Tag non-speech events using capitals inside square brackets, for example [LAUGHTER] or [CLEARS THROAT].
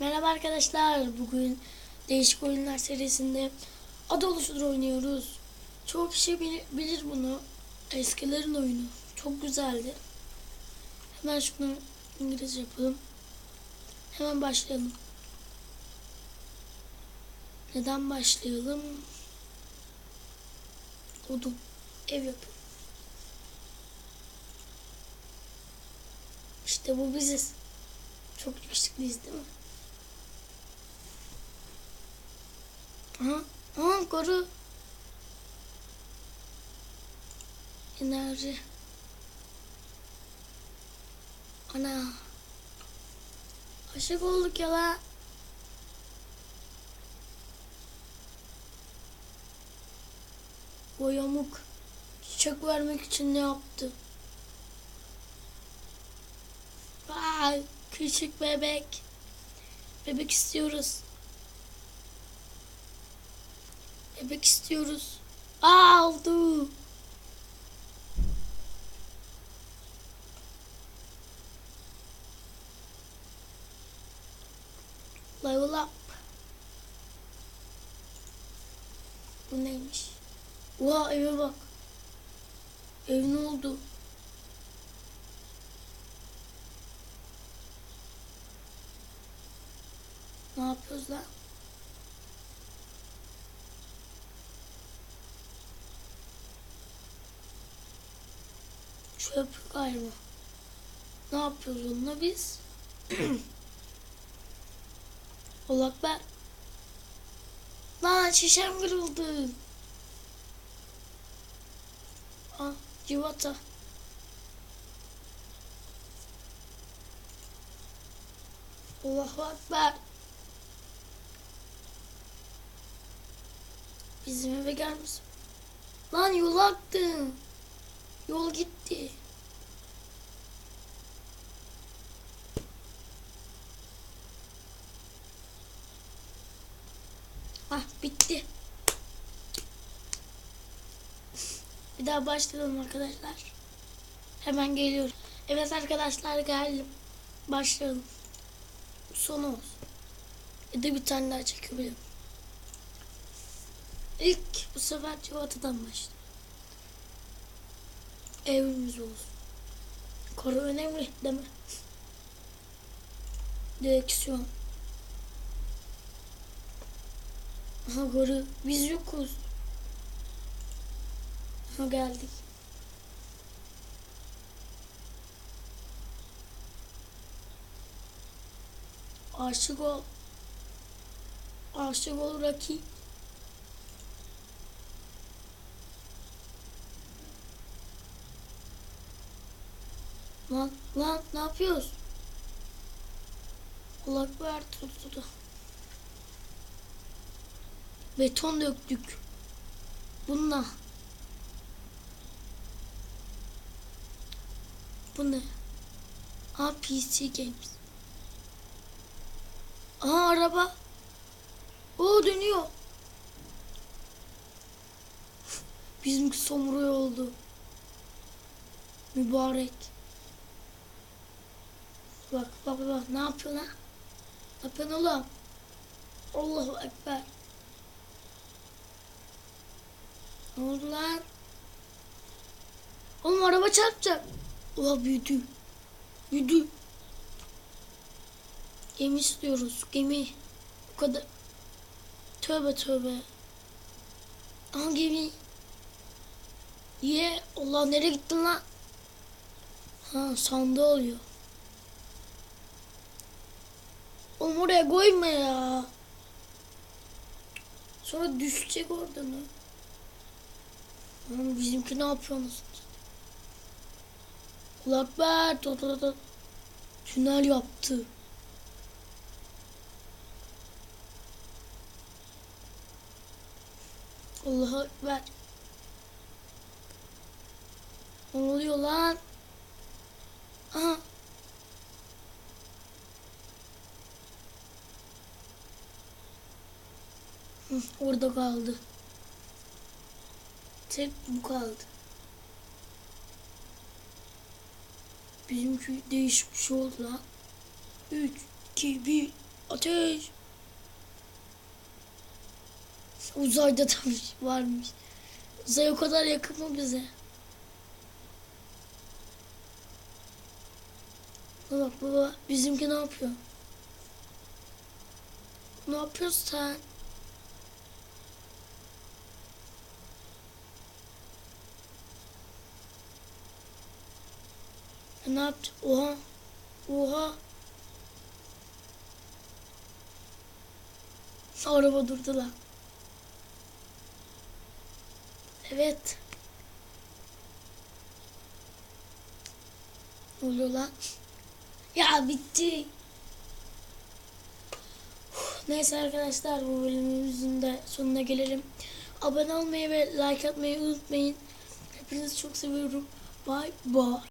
Merhaba arkadaşlar. Bugün değişik oyunlar serisinde adı oluştur oynuyoruz. Çoğu kişi bilir bunu. Eskilerin oyunu. Çok güzeldi. Hemen şunu İngilizce yapalım. Hemen başlayalım. Neden başlayalım? Odun. Ev yapalım. İşte bu biziz. Çok yakışıklıyız değil mi? Aha, aha koru. Enerji. Ana. Aşık olduk ya la. O yamuk çiçek vermek için ne yaptı? Vay, küçük bebek. Bebek istiyoruz. Bebek istiyoruz. Aa oldu. Level up. Bu neymiş? Oha eve bak. Ev ne oldu? Ne yapıyoruz lan? Çöp galiba. Ne yapıyoruz onunla biz? [CLEARS THROAT] Olak ben. Lan şişem kırıldı. Ah civata. Allahu Ekber. Bizim eve gelmiş. Lan yol attım. Yol gitti. Ah bitti. Bir daha başlayalım arkadaşlar. Hemen geliyorum. Evet arkadaşlar geldim. Başlayalım. Son olsun. Ya da bir tane daha çekebilirim. İlk bu sefer çikolatadan başlayalım. Evimiz olsun. Koru önemli değil? Direksiyon. Aha koru. Biz yokuz. Ha geldik. Aşık ol. Aşık ol rakip. Lan lan ne yapıyoruz? Allah ver tuttu. Beton döktük. Bununla. Bu ne? Aa PC Games. Aa araba. Oo dönüyor. Bizimki samuray oldu. Mübarek. Bak bak bak ne yapıyor lan? Ne yapıyorsun oğlum? Allahu Ekber. Ne oldu lan? Oğlum araba çarpacak. Oha büyüdü. Büyüdü. Gemi istiyoruz. Gemi. Bu kadar. Tövbe tövbe. Aha gemi. Ye. Allah nereye gittin lan? Ha sandığı oluyor. Oğlum oraya koyma ya. Sonra düşecek oradan. Oğlum bizimki ne yapıyorsunuz? Kulak ver. Da, da, da. Tünel yaptı. Allah'a ver. Ne oluyor lan? Aha. Orada kaldı. Tek bu kaldı. Bizimki şey oldu lan. 3, 2, 1. Ateş. Uzayda tabii varmış. Uzay o kadar yakın mı bize? Bak baba bizimki ne yapıyor? Ne yapıyorsun sen? Ne yaptı? Oha. Oha. Araba durdu lan. Evet. Ne oluyor lan? Ya bitti. Neyse arkadaşlar bu bölümümüzün de sonuna gelelim. Abone olmayı ve like atmayı unutmayın. Hepinizi çok seviyorum. Bye bye.